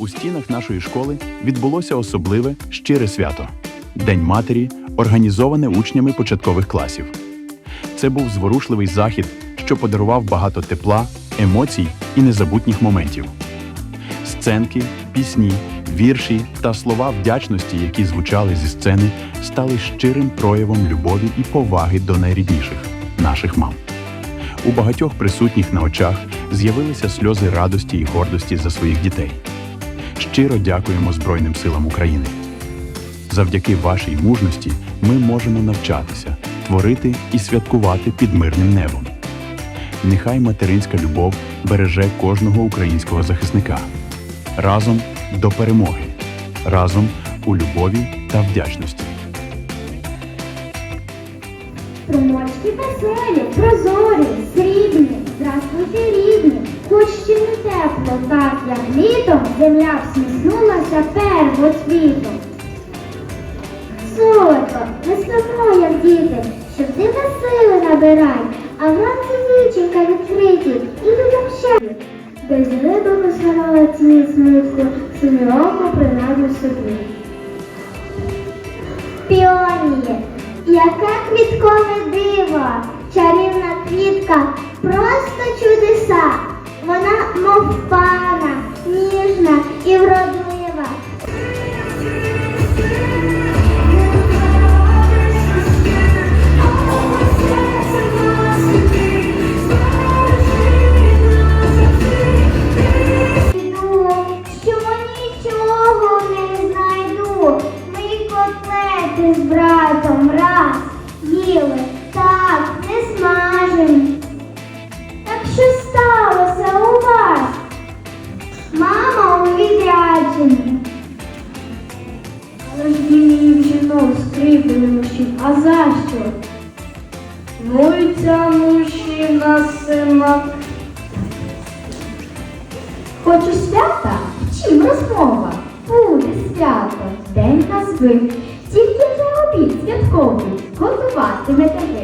У стінах нашої школи відбулося особливе щире свято День матері, організоване учнями початкових класів. Це був зворушливий захід, що подарував багато тепла, емоцій і незабутніх моментів. Сценки, пісні, вірші та слова вдячності, які звучали зі сцени, стали щирим проявом любові і поваги до найрідніших наших мам. У багатьох присутніх на очах з'явилися сльози радості і гордості за своїх дітей. Щиро дякуємо Збройним силам України. Завдяки вашій мужності ми можемо навчатися, творити і святкувати під мирним небом. Нехай материнська любов береже кожного українського захисника. Разом до перемоги. Разом у любові та вдячності. Приморські веселі, прозорі, срібні, здравствуйте, рідні, хоч ще не тепло, так як літом земля всміхнулася первоцвітом. Сонко, не як діти, щоб ти сили набирай, а вранці віченька відкриті і людям щастя. Без виду висирала ці смутку, сині око принаймні собі. Піонії, яке квіткове диво, чарівна квітка, а за що? Ну і на сина. Хочу свята? Чим розмова? Буде свято, день назви. Тільки вже обід святковий, готуватиме ви.